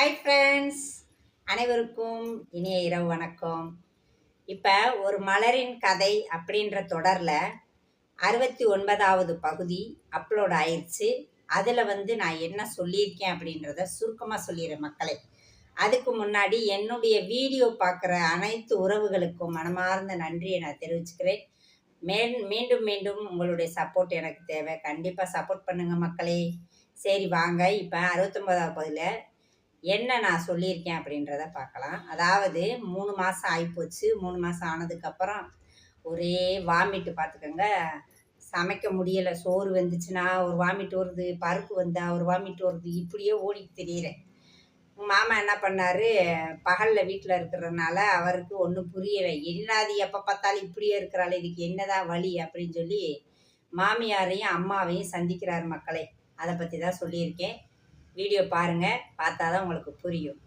Hi friends அனைவருக்கும் இனிய இரவு வணக்கம். இப்போ ஒரு மலரின் கதை அப்படின்ற தொடரில் அறுபத்தி ஒன்பதாவது பகுதி அப்லோட் ஆயிடுச்சு அதில் வந்து நான் என்ன சொல்லியிருக்கேன் அப்படின்றத சுருக்கமாக சொல்லிடுறேன் மக்களை. அதுக்கு முன்னாடி என்னுடைய வீடியோ பார்க்குற அனைத்து உறவுகளுக்கும் மனமார்ந்த நன்றியை நான் தெரிவிச்சுக்கிறேன். மே மீண்டும் மீண்டும் உங்களுடைய சப்போர்ட் எனக்கு தேவை. கண்டிப்பாக சப்போர்ட் பண்ணுங்கள் மக்களே. சரி வாங்க. இப்போ அறுபத்தொம்போதாவது பகுதியில் என்ன நான் சொல்லியிருக்கேன் அப்படின்றத பார்க்கலாம். அதாவது மூணு மாதம் ஆகிப்போச்சு மூணு மாதம் ஆனதுக்கப்புறம் ஒரே வாமிட்டு பார்த்துக்கோங்க. சமைக்க முடியலை. சோறு வந்துச்சுன்னா ஒரு வாமிட் வருது பருப்பு வந்தா ஒரு வாமிட் வருது. இப்படியே ஓடிட்டு திரியிறேன் மாமா என்ன பண்ணாரு? பகலில் வீட்டில் இருக்கிறதுனால அவருக்கு ஒன்றும் புரியலை. என்னது எப்போ பார்த்தாலும் இப்படியே இருக்கிறாள். இதுக்கு என்னதான் வழி? அப்படின்னு சொல்லி மாமியாரையும் அம்மாவையும் சந்திக்கிறார் மக்களை. அதை பற்றி தான் சொல்லியிருக்கேன். வீடியோ பாருங்கள் பார்த்தா தான் உங்களுக்கு புரியும்.